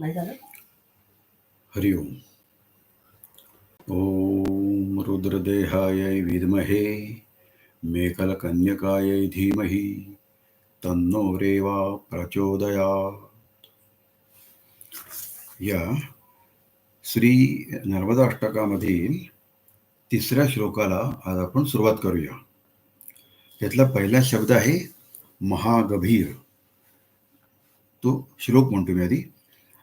नाही झालं? हरि ओम. रुद्रदेहाय विद्महे मेकलकन्यकायै धीमहि तन्नो रेवा प्रचोदया या श्री नर्मदा अष्टकामधील तिसऱ्या श्लोकाला आज आपण सुरुवात करूया. त्यातला पहिला शब्द आहे महागभीर. तो श्लोक म्हणतो मी आधी.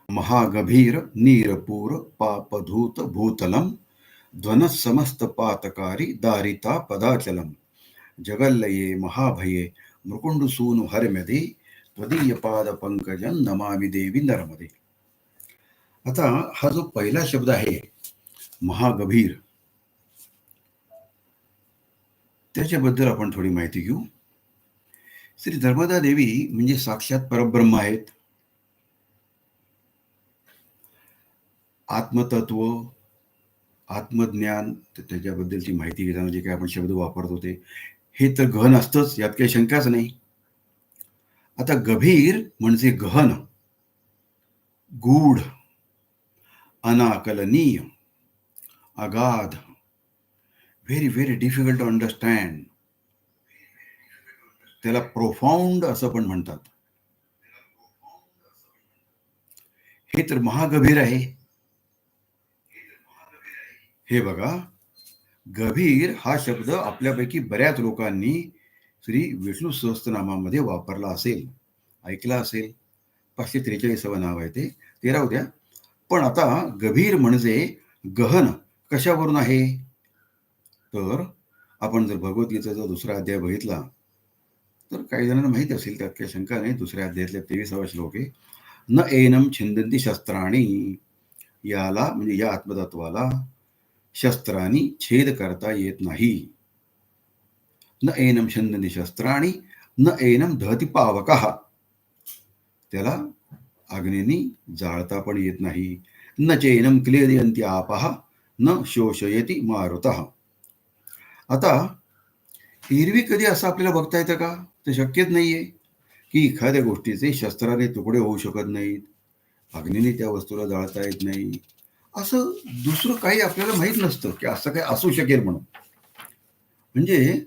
महागभीर नीरपूर पापधूत भूतलम ध्वन समस्त पातकारी दारिता पदाचलम। जगल्लये महाभये मृकुंडसूनु हरम्यदे त्वदीय पाद पंकजन नमामि देवी नर्मदे। आता हा जो पहिला शब्द आहे महागभीर त्याच्याबद्दल आपण थोडी माहिती घेऊ. श्री धर्मदा देवी म्हणजे साक्षात परब्रह्म आहेत. आत्मतत्व आत्मज्ञान त्याच्याबद्दलची माहिती घेताना जे काही आपण शब्द वापरत होते हे तर गहन असतंच यात काही शंकाच नाही. आता गभीर म्हणजे गहन गूढ अनाकलनीय अगाध very very difficult to understand त्याला प्रोफाऊंड असं पण म्हणतात. हे तर महागभीर आहे. हे बघा गभीर हा शब्द आपल्यापैकी बऱ्याच लोकांनी श्री विष्णू सहस्त्रनामामध्ये वापरला असेल. ऐकला असेल. पाचशे त्रेचाळीसावं नाव आहे ते. ते राहू द्या. पण आता गभीर म्हणजे गहन कशावरून आहे? तर आपण जर भगवद्गीतेचा दुसरा अध्याय बघितला तर काही जणांना माहीत असेल त्यात काही शंका नाही दुसऱ्या अध्यायातल्या तेविसावा श्लोक आहे. न एनम छिंदंती शस्त्राणी याला म्हणजे या आत्मतत्वाला शस्त्रांनी छेद करता येत नाही. न एनम छंदने शस्त्राणी न एनम दहती पावक. त्याला अग्नीनी जाळता पण येत नाही. न चेनम क्लेदयंती आपः न शोषयती मारुत. आता एरवी कधी असं आपल्याला बघता येतं का? ते शक्यच नाहीये. की एखाद्या गोष्टीचे शस्त्राने तुकडे होऊ शकत नाहीत. अग्नीने त्या वस्तूला जाळता येत नाही. असं दुसरं काही आपल्याला माहीत नसतं की असं काही असू शकेल म्हणून. म्हणजे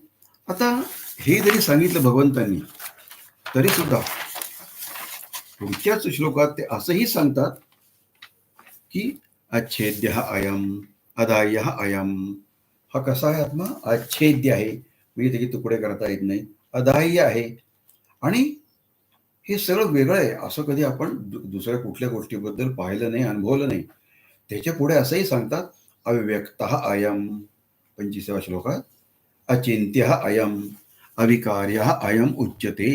आता हे जरी सांगितलं भगवंतांनी तरी सुद्धा पुढच्याच श्लोकात ते असंही सांगतात की अच्छेद्य हा आयम अदाय हा अयम. हा कसा आहे आत्मा? अच्छेद्य आहे. म्हणजे त्याचे तुकडे करता येत नाही. अदाह्य आहे. आणि हे सगळं वेगळं आहे. असं कधी आपण दुसऱ्या कुठल्या गोष्टीबद्दल पाहिलं नाही अनुभवलं नाही. त्याच्या पुढे असंही सांगतात अव्यक्त अयम पंचवीसाव्या श्लोकात अचिंत्य अयम अविकार्य अयम उच्यते.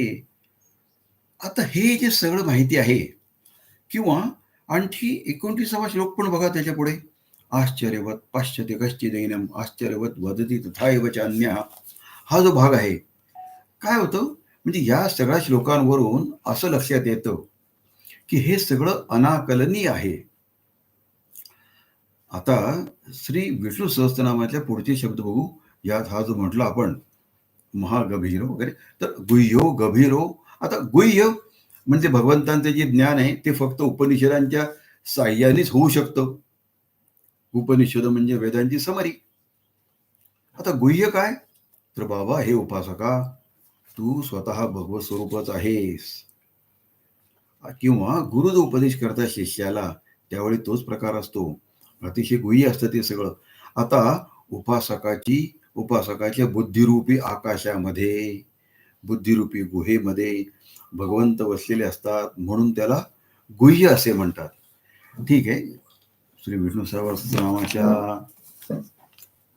आता हे जे सगळं माहिती आहे किंवा आणखी एकोणतीसावा श्लोक पण बघा त्याच्या पुढे. आश्चर्यवत पाश्चात्य कश्चिदैनम आश्चर्यवत वदती तथाएव च हा जो भाग आहे काय होतं? म्हणजे या सगळ्या श्लोकांवरून असं लक्षात येतं की हे सगळं अनाकलनीय आहे. आता श्री विष्णू सहस्त्रनामातल्या पुढचे शब्द बघू. यात हा जो म्हटला आपण महागभीर वगैरे तर गुह्यो गभीरो. आता गुह्य म्हणजे भगवंतांचे जे ज्ञान आहे ते फक्त उपनिषदांच्या साह्यानेच होऊ शकतं. उपनिषद म्हणजे वेदांची समरी. आता गुह्य काय? तर बाबा हे उपासका तू स्वतः भगवत स्वरूपच आहेस. किंवा गुरु जो उपदेश करता शिष्याला त्यावेळी तोच प्रकार असतो. अतिशय गुह्य असतं ते सगळं. आता उपासकाची उपासकाच्या बुद्धिरूपी आकाशामध्ये बुद्धिरूपी गुहेमध्ये भगवंत वसलेले असतात म्हणून त्याला गुह्य असे म्हणतात. ठीक आहे. श्री विष्णू सहस्रनामाच्या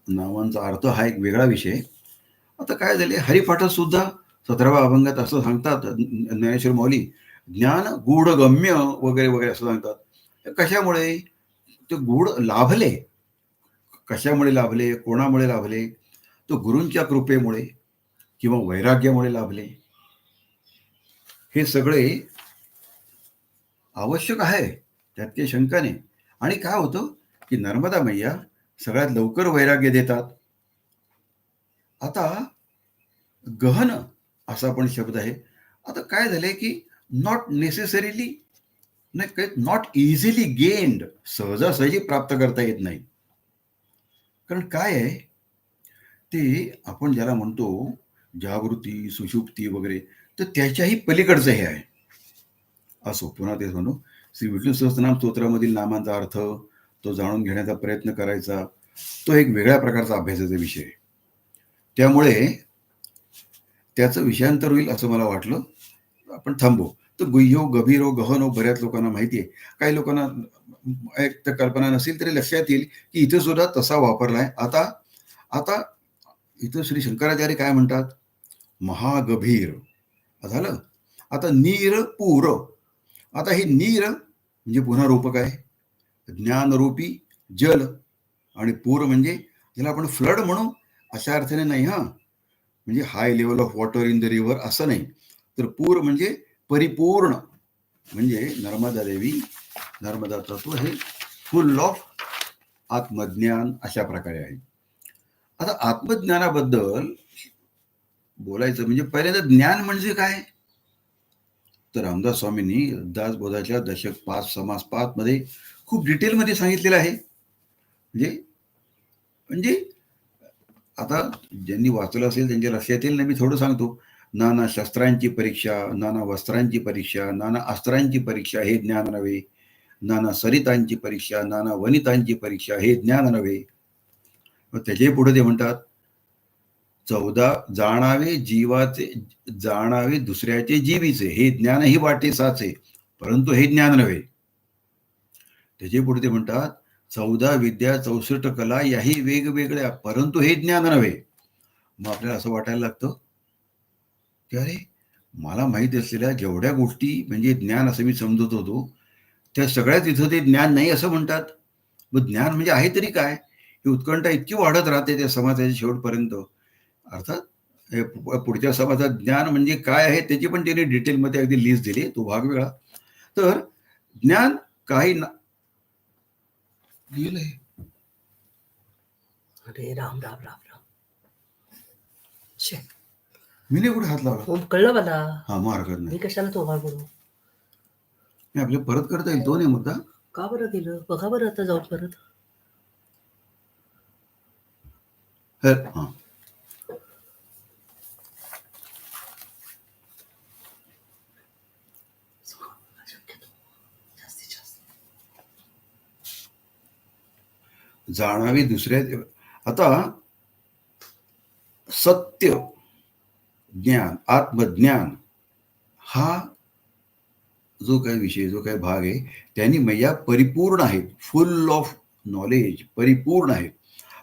नावांचा अर्थ हा एक वेगळा विषय. आता काय झाले? हरिपाठात सुद्धा सतराव्या अभंगात असं सांगतात ज्ञानेश्वर माऊली ज्ञान गूढगम्य वगैरे वगैरे असं सांगतात. कशामुळे? ते गूढ लाभले. कशामुळे लाभले? कोणामुळे लाभले? तो गुरूंच्या कृपेमुळे किंवा वैराग्यामुळे लाभले? हे सगळे आवश्यक आहे त्यात काही शंका नाही आणि काय होतं की नर्मदा मैया सगळ्यात लवकर वैराग्य देतात. आता गहन असा पण शब्द आहे. आता काय झालंय की नॉट नेसेसरीली नाही काही नॉट इझिली गेन्ड सहजासहजी प्राप्त करता येत नाही. कारण काय आहे ते आपण ज्याला म्हणतो जागृती सुषुप्ती वगैरे तर त्याच्याही पलीकडचं हे आहे. असो पुन्हा तेच म्हणू. श्री विष्णू सहस्त्रनाम स्तोत्रामधील नामांचा अर्थ तो जाणून घेण्याचा प्रयत्न करायचा तो एक वेगळ्या प्रकारचा अभ्यासाचा विषय आहे. त्यामुळे त्याचं विषयांतर होईल असं मला वाटलं. आपण थांबू. तर गुह्यो गभीरो गहनो बऱ्याच लोकांना माहिती आहे काही लोकांना एक तर कल्पना नसेल तरी लक्षात येईल की इथे सुद्धा तसा वापरला आहे आता आता इथं श्री शंकराचार्य काय म्हणतात? महागभीर. झालं? आता नीर पूर आता हे नीर म्हणजे पुन्हा रूपक आहे. ज्ञानरूपी जल आणि पूर म्हणजे ज्याला आपण फ्लड म्हणू अशा अर्थाने नाही हा. म्हणजे high level of water in the river असं नाही. तर पूर म्हणजे परिपूर्ण. म्हणजे नर्मदा देवी नर्मदा तत्व हे फुल ऑफ आत्मज्ञान अशा प्रकारे आहे. आता आत्मज्ञानाबद्दल बोलायचं म्हणजे पहिल्यांदा ज्ञान म्हणजे काय? तर रामदास स्वामींनी दासबोधाच्या दशक पाच समास पाच मध्ये खूप डिटेलमध्ये सांगितलेलं आहे. म्हणजे म्हणजे आता ज्यांनी वाचलं असेल त्यांच्या लक्षात येईल ना मी थोडं सांगतो. नाना शस्त्रांची परीक्षा नाना वस्त्रांची परीक्षा नाना अस्त्रांची परीक्षा हे ज्ञान नव्हे. नाना सरितांची परीक्षा नाना वनितांची परीक्षा हे ज्ञान नव्हे. मग त्याचे पुढे ते म्हणतात चौदा जाणावे जीवाचे जाणावे दुसऱ्याचे जीवीचे हे ज्ञानही वाटे साचे परंतु हे ज्ञान नव्हे. त्याचे पुढे ते म्हणतात चौदा विद्या चौसष्ट कला याही वेगवेगळ्या परंतु हे ज्ञान नव्हे. मग आपल्याला असं वाटायला लागतं की अरे मला माहीत असलेल्या जेवढ्या गोष्टी म्हणजे ज्ञान असं मी समजत होतो त्या सगळ्या इथं ते ज्ञान नाही असं म्हणतात. मग ज्ञान म्हणजे आहे तरी काय? ही उत्कंठा इतकी वाढत राहते त्या समाजाच्या शेवटपर्यंत. अर्थात पुढच्या समाजात ज्ञान म्हणजे काय आहे त्याची पण त्यांनी डिटेलमध्ये अगदी लिस्ट दिली तो भाग वेगळा. तर ज्ञान काही ना गेलंय अरे राम राम राम राम. छे मी नाही कुठे हात लावला? हो, कळलं मला. हा मग हरकत नाही. कशाला तो बोलू नाही, आपल्याला परत करता येईल तो नाही मुद्दा. का बरं केलं बघा बरं आता जाऊन परत. हा जाणावी दुसऱ्या आता सत्य ज्ञान आत्मज्ञान हा जो काही विषय जो काही भाग आहे त्यांनी मैया परिपूर्ण आहेत. फुल ऑफ नॉलेज परिपूर्ण आहेत.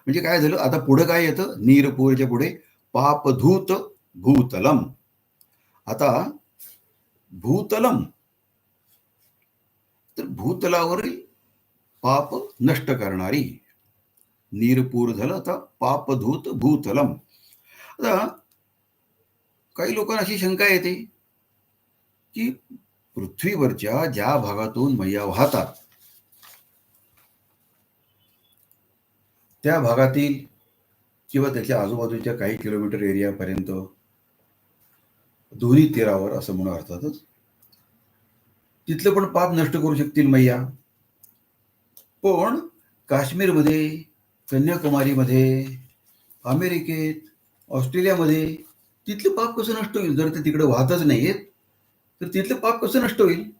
म्हणजे काय झालं? आता पुढे काय येतं? नीरपूरच्या पुढे पापधूत भूतलम. आता भूतलम. तर भूतलावरील पाप नष्ट करणारी. नीरपूर झालं आता पापधूत भूतलम. आता काही लोकांना अशी शंका येते की पृथ्वीवरच्या ज्या भागातून मैया वाहतात त्या भागातील किंवा त्याच्या आजूबाजूच्या काही किलोमीटर एरियापर्यंत दोन्ही तीरावर असं म्हणून अर्थातच तिथलं पण पाप नष्ट करू शकतील मैया. पण काश्मीरमध्ये कन्याकुमारीमध्ये अमेरिकेत ऑस्ट्रेलियामध्ये तिथलं पाप कसं नष्ट होईल? जर ते तिकडे वाहतच नाहीयेत तर तिथलं पाप कसं नष्ट होईल?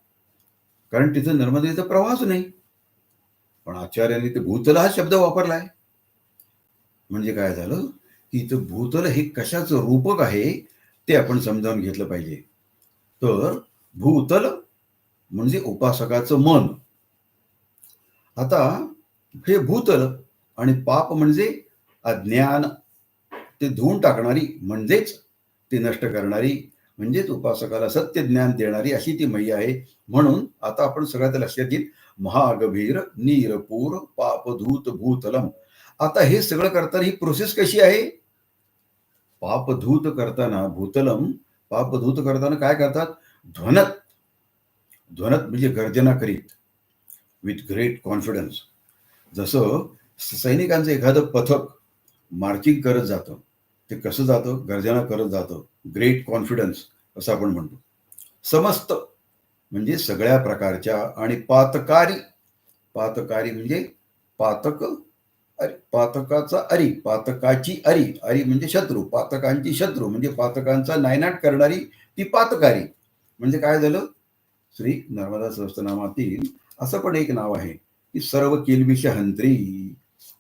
कारण तिथं नर्मदेचा प्रवाहच नाही. पण आचार्यांनी ते भूतल हा शब्द वापरलाय. म्हणजे काय झालं? की इथं भूतल हे कशाचं रूपक आहे ते आपण समजावून घेतलं पाहिजे. तर भूतल म्हणजे उपासकाचं मन. आता हे भूतल आणि पाप म्हणजे अज्ञान. ते धुवून टाकणारी म्हणजेच ती नष्ट करणारी म्हणजेच उपासकाला सत्य ज्ञान देणारी अशी ती मैया आहे. म्हणून आता आपण सगळ्यात लक्षात येईल महागभीर नीरपूर पापधूत भूतलम आता हे सगळं करताना ही प्रोसेस कशी आहे? पापधूत करताना भूतलम पापधूत करताना काय करतात? ध्वनत. ध्वनत म्हणजे गर्जना करीत. विथ ग्रेट कॉन्फिडन्स जसं सैनिकांचं एखादं पथक मार्चिंग करत जातं. ते कसं जातं? गर्जना करत जातं. ग्रेट कॉन्फिडन्स असं आपण म्हणतो. समस्त म्हणजे सगळ्या प्रकारच्या आणि पातकारी. पातकारी म्हणजे पातक अरी पातकाचा अरी पातकाची अरी. अरी म्हणजे शत्रू पातकांची शत्रू. म्हणजे पातकांचा नायनाट करणारी ती पातकारी. म्हणजे काय झालं? श्री नर्मदा सहस्त्रनामातील असं पण एक नाव आहे की सर्व किलबिश हंत्री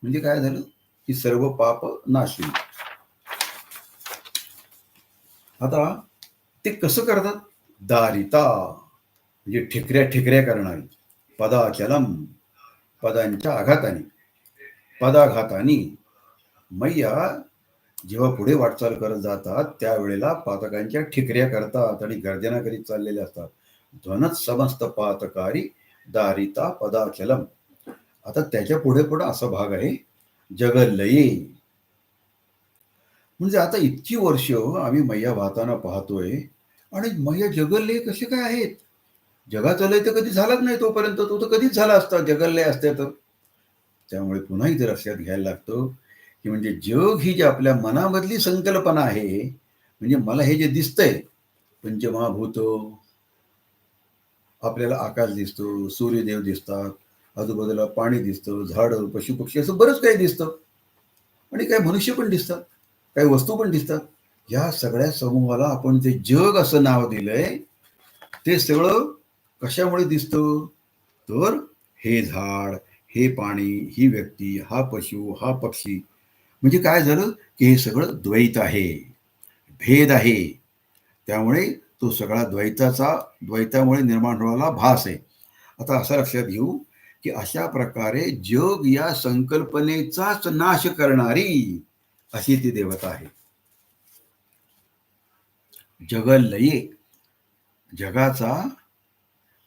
म्हणजे काय झालं? की सर्व पाप नाशी आता ते कसं करतात? दारिता म्हणजे ठिकऱ्या ठिकऱ्या करणारी. पदाचलम पदांच्या आघाताने. पदाघाताने. मैया जेव्हा पुढे वाटचाल करत जातात त्यावेळेला पातकांच्या ठिकऱ्या करतात आणि गर्जना करीत चाललेल्या असतात. ध्वनच समस्त पातकारी दारिता पदाचलम. आता त्याच्या पुढे पुढे असा भाग आहे. जगलये म्हणजे आता इतकी वर्ष आम्ही मैया वाहताना पाहतोय. आणि मैया जगल्ले कसे काय आहेत? जगाचा लय तर कधी झालाच नाही तोपर्यंत. तो तर कधीच झाला असता जगल्ले असते तर. त्यामुळे पुन्हा इथे लक्षात घ्यायला लागतं की म्हणजे जग ही जी आपल्या मनामधली संकल्पना आहे म्हणजे मला हे जे दिसतंय पंचमहाभूत आपल्याला आकाश दिसतो सूर्यदेव दिसतात आजूबाजूला पाणी दिसतं झाडं पशुपक्षी असं बरंच काही दिसतं. आणि काही मनुष्य पण दिसतात. काही वस्तू पण दिसतात. या सगळ्या समूहाला आपण जे जग असं नाव दिलंय ते सगळं कशामुळे दिसतं? तर हे झाड हे पाणी ही व्यक्ती हा पशु हा पक्षी. म्हणजे काय झालं? की हे सगळं द्वैत आहे. भेद आहे. त्यामुळे तो सगळा द्वैताचा द्वैतामुळे निर्माण होणारा भास आहे. आता असं लक्षात घेऊ की अशा प्रकारे जग या संकल्पनेचाच नाश करणारी अशी ती देवता आहे. जगलये जगाचा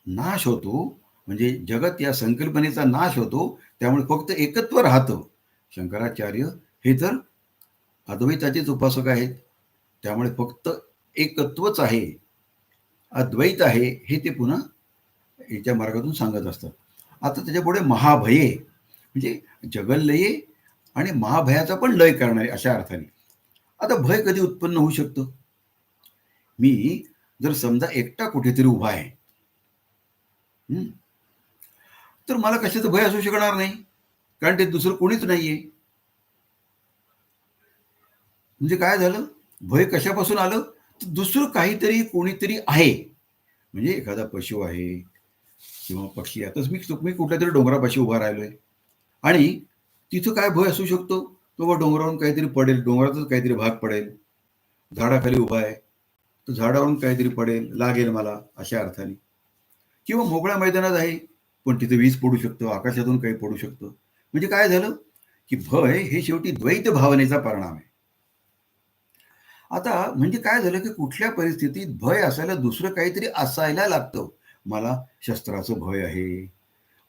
नाश होतो म्हणजे जगत या संकल्पनेचा नाश होतो त्यामुळे फक्त एकत्व राहतं. शंकराचार्य हे तर अद्वैताचेच उपासक आहेत. त्यामुळे फक्त एकत्वच आहे. अद्वैत आहे हे ते पुन्हा याच्या मार्गातून सांगत असतात. आता त्याच्यापुढे महाभये म्हणजे जगल्लये आणि महाभयाचा पण लय करणारे अशा अर्थाने. आता भय कधी उत्पन्न होऊ शकतं? मी जर समजा एकटा कुठेतरी उभा आहे तर मला कशाचं भय असू शकणार नाही कारण ते दुसरं कोणीच नाहीये. म्हणजे काय झालं? भय कशापासून आलं? तर दुसरं काहीतरी कोणीतरी आहे. म्हणजे एखादा पशु आहे किंवा पक्षी आताच मी मी कुठल्या तरी डोंगरापाशी उभा राहिलोय. आणि तिथं काय भय असू शकतो? तो डोंगरावरून काहीतरी पडेल. डोंगरातच काहीतरी भाग पडेल. झाडाखाली उभा आहे. तर झाडावरून काहीतरी पडेल लागेल मला अशा अर्थाने. किंवा मोकळ्या मैदानात आहे पण तिथे वीज पडू शकतो आकाशातून काही पडू शकतं. म्हणजे काय झालं? की भय हे शेवटी द्वैत भावनेचा परिणाम आहे. आता म्हणजे काय झालं की कुठल्या परिस्थितीत भय असायला दुसरं काहीतरी असायला लागतं? मला शस्त्राचं भय आहे.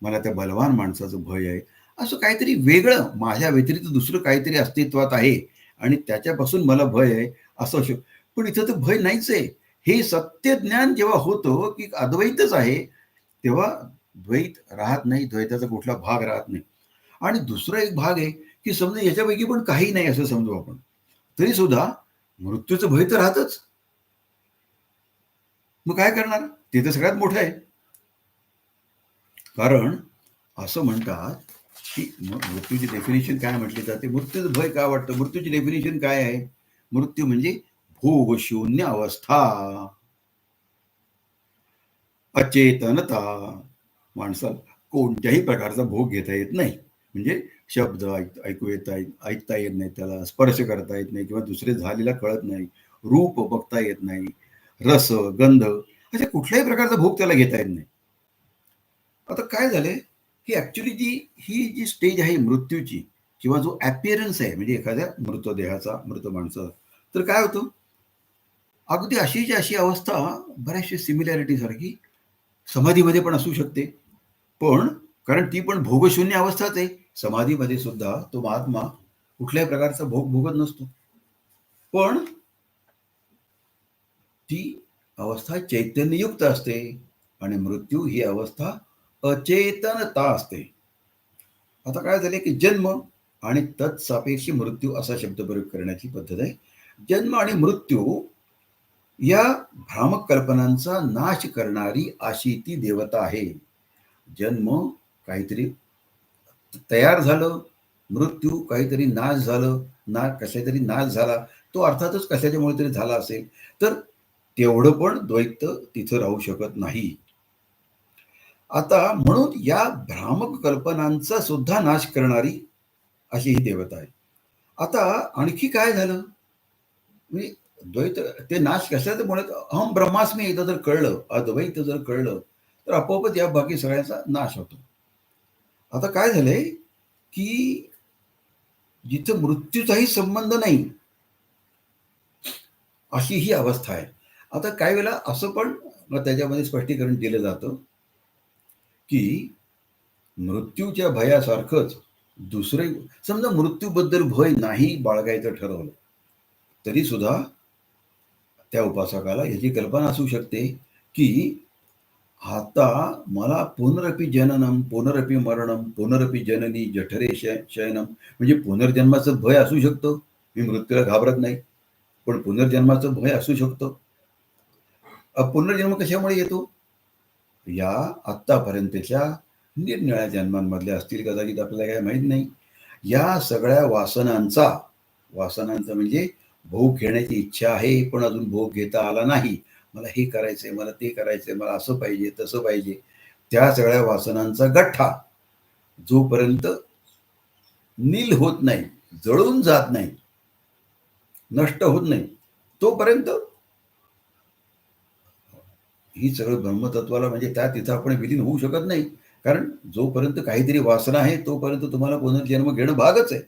मला त्या बलवान माणसाचं भय आहे. असं काहीतरी वेगळं माझ्या व्यतिरिक्त दुसरं काहीतरी अस्तित्वात आहे आणि त्याच्यापासून मला भय आहे असं असू पण इथं तर भय नाहीच आहे. हे सत्य ज्ञान जेव्हा होतं की अद्वैतच आहे तेव्हा द्वैत राहत नाही द्वैताचा कुठला भाग राहत नाही. आणि दुसरा एक भाग आहे की समजा याच्यापैकी पण काही नाही असं समजू आपण. तरी सुद्धा मृत्यूचं भय तर राहतच. मग काय करणार? ते तर सगळ्यात मोठं आहे. कारण असं म्हणतात की मृत्यूची डेफिनेशन काय म्हटली जाते? मृत्यूचं भय काय वाटतं? मृत्यूची डेफिनेशन काय आहे? मृत्यू म्हणजे भोग शून्य अवस्था. अचेतनता. माणसाला कोणत्याही प्रकारचा भोग घेता येत नाही. म्हणजे शब्द ऐक ऐकू येता येत ऐकता येत नाही त्याला स्पर्श करता येत नाही किंवा दुसरे झालेला कळत नाही. रूप बघता येत नाही. रस गंध अशा कुठल्याही प्रकारचा भोग त्याला घेता येत नाही. आता काय झालंय? की ॲक्च्युली जी ही जी स्टेज आहे मृत्यूची किंवा जो ॲपिअरन्स आहे म्हणजे एखाद्या मृतदेहाचा मृत माणसाचा तर काय होतं? अगदी अशीची अशी अवस्था बऱ्याचशा सिमिलॅरिटी सारखी समाधीमध्ये पण असू शकते. पण कारण ती पण भोगशून्य अवस्थाच आहे. समाधीमध्ये सुद्धा तो महात्मा कुठल्याही प्रकारचा भोग भोगत नसतो. पण ती अवस्था चैतन्ययुक्त असते आणि मृत्यू ही अवस्था अचेतनता असते. आता काय झाले की जन्म आणि तत्सापेक्षी मृत्यू असा शब्द प्रयोग करण्याची पद्धत आहे. जन्म आणि मृत्यू या भ्रामक कल्पनांचा नाश करणारी अशी ती देवता आहे. जन्म काहीतरी तयार झालं मृत्यू काहीतरी नाश झालं ना कशातरी नाश झाला तो अर्थातच कशाच्यामुळे तरी झाला असेल तर तेवढं पण द्वैत तिथं राहू शकत नाही. आता म्हणून या भ्रामक कल्पनांचा सुद्धा नाश करणारी अशी ही देवता आहे. आता आणखी काय झालं? म्हणजे द्वैत ते नाश कशाचं म्हणत अहम ब्रह्मास्मी एकदा जर कळलं अद्वैत जर कळलं तर आपोआपच या बाकी सगळ्यांचा नाश होतो. आता काय झालंय की जिथं मृत्यूचाही संबंध नाही अशी ही अवस्था आहे. आता काही वेळेला असं पण त्याच्यामध्ये स्पष्टीकरण दिलं जातं की मृत्यूच्या भयासारखंच दुसरे समजा मृत्यूबद्दल भय नाही बाळगायचं ठरवलं तरी सुद्धा त्या उपासकाला याची कल्पना असू शकते की आता मला पुनरपी जननम पुनरपी मरणम पुनरपी जननी जठरे शय- शयनम म्हणजे पुनर्जन्माचं भय असू शकतं. मी मृत्यूला घाबरत नाही पण पुनर्जन्माचं भय असू शकतं. पुनर्जन्म कशामुळे येतो? या आत्तापर्यंतच्या निरनिळ्या जन्मांमधल्या असतील कदाचित आपल्याला काय माहीत नाही. या सगळ्या वासनांचा वासनांचा म्हणजे भोग घेण्याची इच्छा आहे पण अजून भोग घेता आला नाही. मला हे करायचंय मला ते करायचंय मला असं पाहिजे तसं पाहिजे. त्या सगळ्या वासनांचा गठ्ठा जोपर्यंत नील होत नाही जळून जात नाही नष्ट होत नाही तोपर्यंत ही सगळं ब्रह्मतत्वाला म्हणजे त्या तिथं आपण विलीन होऊ शकत नाही. कारण जोपर्यंत काहीतरी वासना आहे तोपर्यंत तुम्हाला पुनर्जन्म घेणं भागच आहे.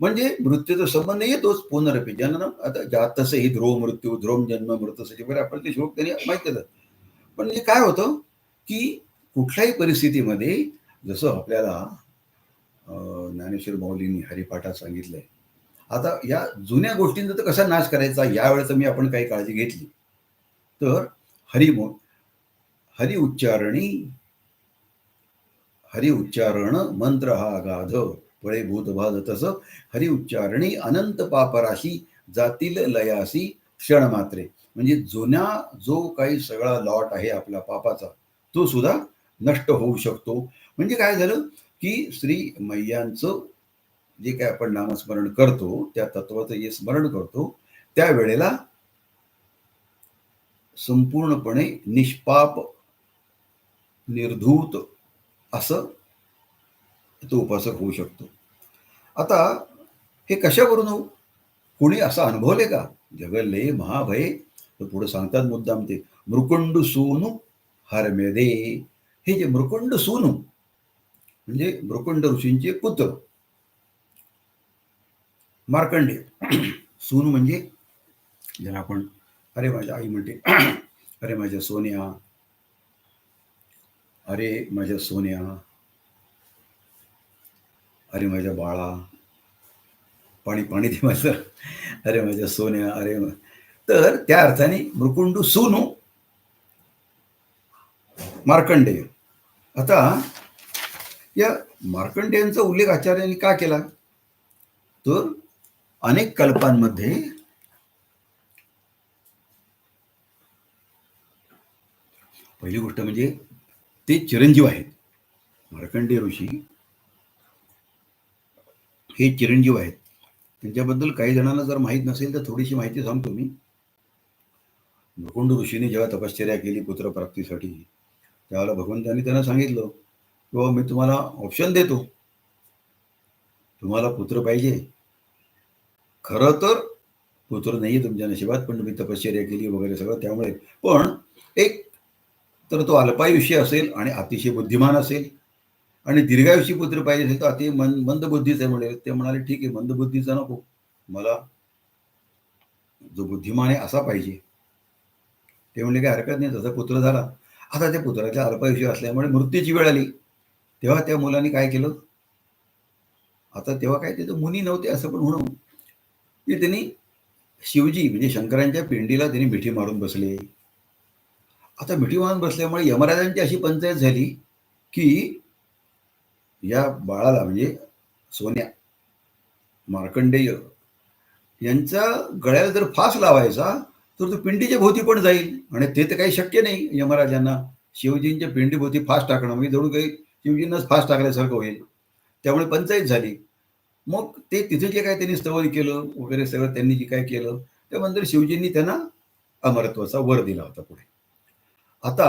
म्हणजे मृत्यूचा संबंध येतोच पुनरपी. ज्यांना आता जातस ही ध्रुव मृत्यू ध्रुव जन्म मृतसे वगैरे आपण ते श्लोक त्यांनी माहिती पण म्हणजे काय होतं की कुठल्याही परिस्थितीमध्ये जसं आपल्याला ज्ञानेश्वर माऊलींनी हरिपाठात सांगितलंय. आता या जुन्या गोष्टींचा तर कसा नाश करायचा? यावेळेस मी आपण काही काळजी घेतली. तर हरि हरि उच्चारणी हरि उच्चारण मंत्र हा अगाध पळे भूतभाज तस हरि उच्चारणी अनंत पापराशी जातील लयासी क्षण मात्रे. म्हणजे जुन्या जो काही सगळा लॉट आहे आपला पापाचा तो सुद्धा नष्ट होऊ शकतो. म्हणजे काय झालं की श्री मैयांचं जे काय आपण नामस्मरण करतो त्या तत्वाचं जे स्मरण करतो त्यावेळेला संपूर्णपणे निष्पाप निर्धूत असं तो उपासक होऊ शकतो. आता हे कशावरून हो कोणी असा अनुभवले का? जगले महाभये. तर पुढे सांगतात मुद्दाम ते मृकुंड सूनु हरमेदे. हे जे मृकुंड सूनु म्हणजे मृकुंड ऋषींचे पुत्र मार्कंडे सून म्हणजे ज्याला आपण अरे माझ्या आई म्हणते अरे माझ्या सोन्या अरे माझ्या सोन्या अरे माझ्या बाळा पाणी पाणी दे माझं. अरे माझ्या सोन्या अरे तर त्या अर्थाने मृकुंडू सोनू मार्कंडेय. आता या मार्कंडेयांचा उल्लेख आचार्यांनी का केला? तर अनेक कल्पांमध्ये पहिली गोष्ट म्हणजे ते चिरंजीव आहेत. मार्कंडे ऋषी हे चिरंजीव आहेत. त्यांच्याबद्दल काही जणांना जर माहीत नसेल तर थोडीशी माहिती सांगतो मी. मुकुंड ऋषीने जेव्हा तपश्चर्या केली पुत्रप्राप्तीसाठी त्यावेळेला भगवंतांनी त्यांना सांगितलं की मी तुम्हाला ऑप्शन देतो. तुम्हाला पुत्र पाहिजे. खरं तर पुत्र नाही तुमच्या नशिबात पण तुम्ही तपश्चर्या केली वगैरे सगळं त्यामुळे. पण एक तर तो अल्पायुषी असेल आणि अतिशय बुद्धिमान असेल. आणि दीर्घायुषी पुत्र पाहिजे असेल तर अति मन मंदबुद्धीचे म्हणे. ते म्हणाले ठीक आहे मंदबुद्धीचा नको. मला जो बुद्धिमान आहे असा पाहिजे. ते म्हणले काही हरकत नाही तसा पुत्र झाला. आता त्या पुत्राच्या अल्पायुष्य असल्यामुळे मृत्यूची वेळ आली. तेव्हा त्या मुलांनी काय केलं? आता तेव्हा काय ते मुनी नव्हते असं पण म्हणून. की त्यांनी शिवजी म्हणजे शंकरांच्या पिंडीला त्यांनी मिठी मारून बसले. आता मिठी मारून बसल्यामुळे यमराजांची अशी पंचायत झाली की या बाळाला म्हणजे सोन्या मार्कंडेय यांचा गळ्याला जर फास लावायचा तर तो पिंडीच्या भोवती पण जाईल. आणि ते तर काही शक्य नाही यमराजांना. शिवजींच्या पिंडीभोवती फास्ट टाकणं म्हणजे जणू काही शिवजींनाच फास्ट टाकल्यासारखं होईल. त्यामुळे पंचायत झाली. मग ते तिथे जे काय त्यांनी स्तवन केलं वगैरे सगळं त्यांनी जे काय केलं त्यानंतर शिवजींनी त्यांना अमरत्वाचा वर दिला होता पुढे. आता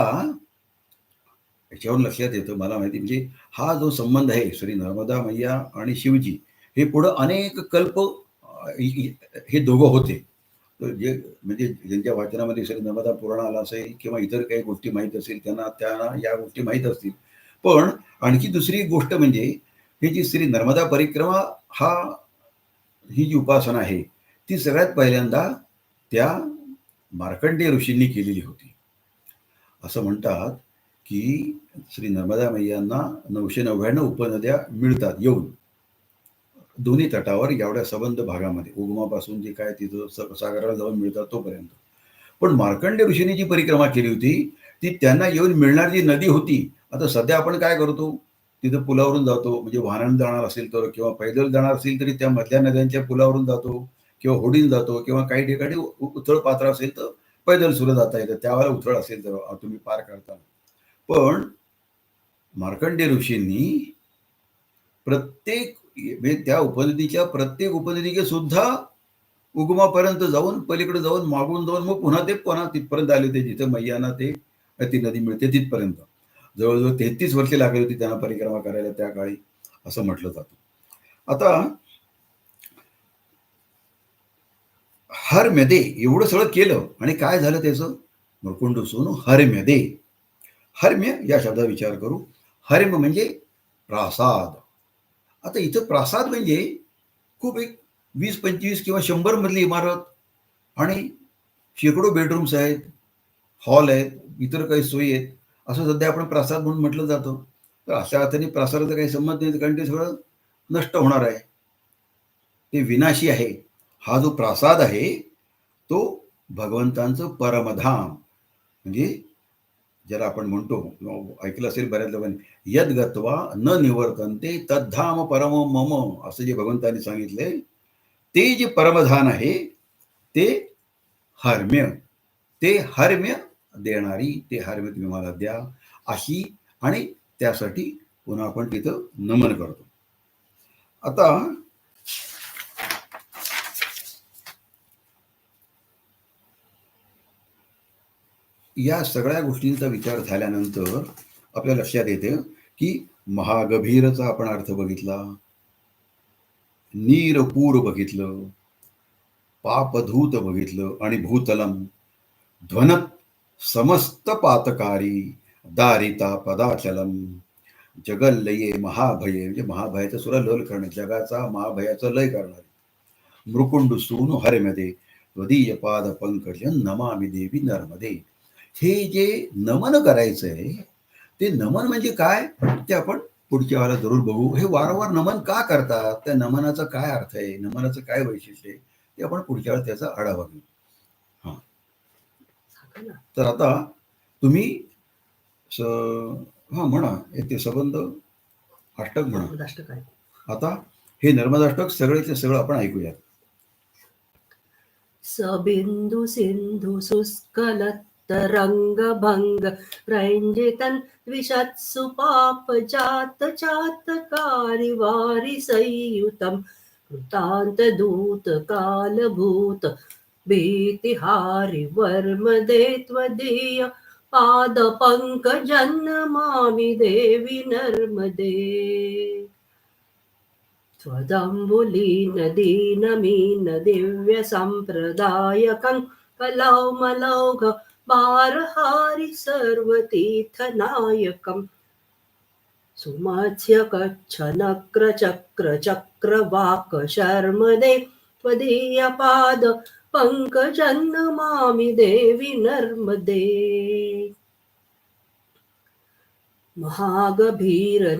याच्यावर लक्षात येतं मला माहिती म्हणजे हा जो संबंध आहे श्री नर्मदा मैया आणि शिवजी हे पुढं अनेक कल्प हे दोघं होते. जे म्हणजे ज्यांच्या वाचनामध्ये श्री नर्मदा पुराण आला असेल किंवा इतर काही गोष्टी माहीत असेल त्यांना त्यांना या गोष्टी माहीत असतील. पण आणखी दुसरी गोष्ट म्हणजे हे जी श्री नर्मदा परिक्रमा हा ही जी उपासना आहे ती सगळ्यात पहिल्यांदा त्या मार्कंडेय ऋषींनी केलेली होती. असं म्हणतात की श्री नर्मदा मैयांना नऊशे नव्याण्णव उपनद्या मिळतात येऊन. दोन्ही तटावर एवढ्या सबंध भागामध्ये उगमापासून जे काय तिथं सागराला जाऊन मिळतात तोपर्यंत. पण मार्कंडे ऋषीने जी परिक्रमा केली होती ती त्यांना येऊन मिळणारी जी नदी होती आता सध्या आपण काय करतो? तिथं पुलावरून जातो म्हणजे वाहनानं जाणार असेल तर किंवा पैदल जाणार असेल तरी त्या मधल्या नद्यांच्या पुलावरून जातो किंवा होडीन जातो किंवा काही ठिकाणी उथळ पात्र असेल तर पैदल सुद्धा जाता येतं. त्यावेळेला उथळ असेल तर तुम्ही पार करताना पण मार्कंडे ऋषींनी प्रत्येक म्हणजे त्या उपनदीच्या प्रत्येक उपनदीचे सुद्धा उगमापर्यंत जाऊन पलीकडे जाऊन मागून जाऊन मग पुन्हा ते पुन्हा तिथपर्यंत आले होते. जिथे मैयाना ते ती नदी मिळते तिथपर्यंत. जवळजवळ तेहतीस वर्षे लागली होती त्यांना परिक्रमा करायला त्या काळी. असं म्हटलं जातं. आता हरम्यदे एवढं सगळं केलं. आणि काय झालं त्याचं? मृकुंड सोनू हरम्यदे हर्म्य या शब्दाचा विचार करू. हर्म म्हणजे प्रासाद. आता इथं प्रासाद म्हणजे खूप एक वीस पंचवीस किंवा शंभर मधली इमारत आणि शेकडो बेडरूम्स आहेत हॉल आहेत इतर काही सोयी आहेत. असं सध्या आपण प्रासाद म्हणून म्हटलं जातं. तर अशा अर्थाने प्रासादाचा काही संबंध नाही. कारण ते सगळं नष्ट होणार आहे. ते विनाशी आहे. हा जो प्रासाद आहे तो भगवंतांचं परमधाम. म्हणजे ज्याला आपण म्हणतो ऐकलं असेल बऱ्याच लोकांनी यद गत्वा न निवर्तनते तद्धाम परम मम असं जे भगवंतांनी सांगितलंय ते जे परमधान आहे ते हर्म्य ते हर्म्य देणारी ते हर्म्य तुम्ही मला द्या अशी आणि त्यासाठी पुन्हा आपण तिथं नमन करतो. आता या सगळ्या गोष्टींचा विचार झाल्यानंतर आपल्या लक्षात येतं की महागभीरचा आपण अर्थ बघितला. नीरपूर बघितलं. पापधूत बघितलं आणि भूतलम. ध्वनत समस्त पातकारी दारिता पदाचलम. जगल्लये महाभये म्हणजे महाभयाचा सुद्धा लल करणे जगाचा महाभयाचा लय करणारे. मृकुंड सोनू हरेमध्ये त्वदीय पाद पंकज नमामि देवी नर्मदे. हे जे नमन करायचं आहे ते नमन म्हणजे काय? ते आपण पुढच्या वेळेला जरूर बघू. हे वारंवार नमन का करतात? त्या नमनाचा काय अर्थ आहे? नमनाचं काय वैशिष्ट्य आहे? ते आपण पुढच्या वेळेला त्याचा आढावा घेऊ. ना. तर आता तुम्ही स हा म्हणा. हे ते संबंध अष्टक म्हणा. आता हे नर्मदाष्टक सगळेचे सगळं आपण ऐकूयात. सबिंदु सिंधु शुष्कलत् तरङ्गभङ्ग रञ्जितन् द्विषत्सु पापजात चातकारि वारि संयुतं कृतान्तदूत कालभूत भीतिहारि वर्मदे त्वदीय पादपङ्कजन्मामि देवि नर्मदे त्वदम्बुलीनदीनमीन दिव्यसम्प्रदायकं कलौमलौघ पारहारि सर्वतीर्थनायकम् सुमत्स्य कच्छनक्र चक्र चक्रवाक शर्मदे त्वदीयपाद पङ्कजन्मामि देवि नर्मदे। महागभीर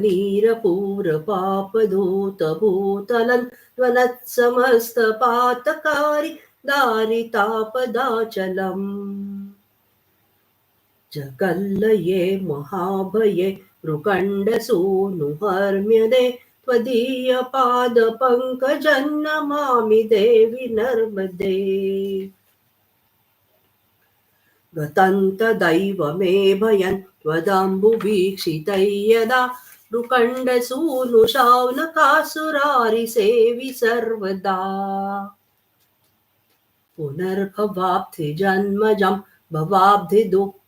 त्वनत्समस्तपातकारि पातकारि दारितापदाचलम्। जगल्लये महाभये मृकण्डसूनुहर्म्यदे त्वदीयपादपङ्कजन्नमामि देवि नर्मदे। गतन्तदैव मे भयन् त्वदम्बुवीक्षितै यदा रुकण्डसूनुशौनकासुरारिसेवि सर्वदा पुनर्भवाब्धि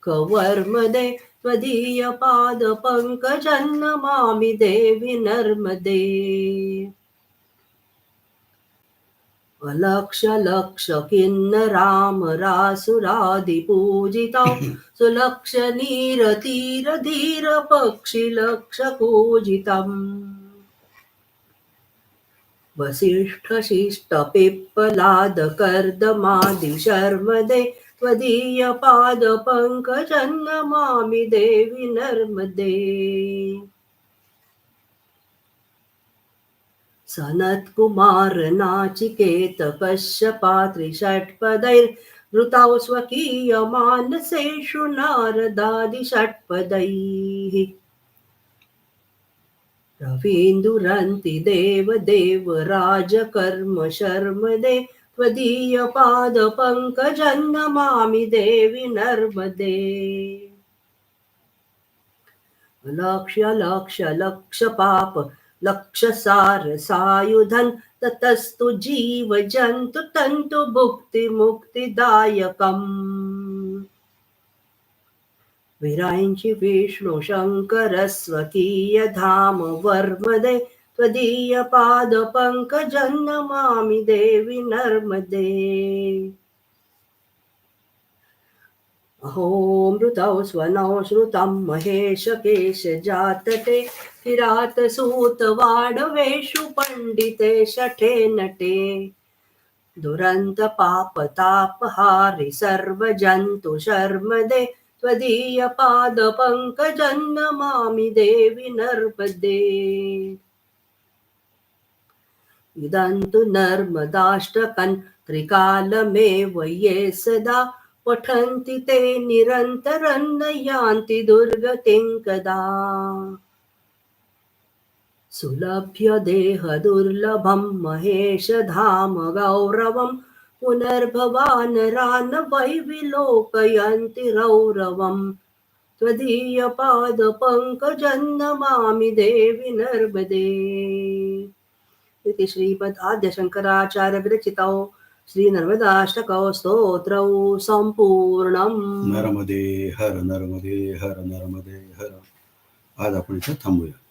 कवर्मदे भवाब्धि दुःखवर्मदे मामि देवि नर्मदे। अलक्ष लक्ष किन्नराम रासुरादिपूजितौ सुलक्ष नीरतीर धीर पक्षि लक्ष पूजितम् वसिष्ठ शिष्ट पिप्पलाद कर्दमादि शर्मदे त्वदीय पाद पङ्कजन्नमामि देवि नर्मदे। सनत्कुमार नाचिकेत कश्यपात्रिषट्पदैर्वृतौ स्वकीयमानसेषु नारदादिषट्पदैः। रवीन्दुरन्ति देवदेव राजकर्म शर्मदे त्वदीयपादपङ्कजन्नमामि देवि नर्मदे। लक्ष्य लक्ष लक्ष पाप लक्ष सार सायुधन ततस्तु जीव जन्तु तन्तु भुक्ति मुक्तिदायकम् विराञ्चि विष्णु शङ्कर स्वकीय धाम वर्मदे त्वदीय पाद देवि नर्मदे। अहोमृतौ स्वनौ श्रुतं महेश केश जातटे किरात सूत वाडवेषु पण्डिते शठे नटे। दुरन्त पाप तापहारि सर्वजन्तु शर्मदे त्वदीय पाद देवि नर्मदे। इदन्तु नर्मदाष्टकन् त्रिकालमेव ये सदा पठन्ति ते निरन्तरं न यान्ति दुर्गतिं कदा सुलभ्य देहदुर्लभं महेशधाम गौरवं पुनर्भवानरान् वै विलोकयन्ति रौरवम् त्वदीयपादपङ्कजन्नमामि देवि नर्मदे। इति श्रीमद् आद्यशङ्कराचार्यविरचितौ श्रीनर्मदाष्टकौ स्तोत्रौ सम्पूर्णम् नर्मदे हर नर्मदे हर नर्मदे हर आज आपण इथं थांबूया.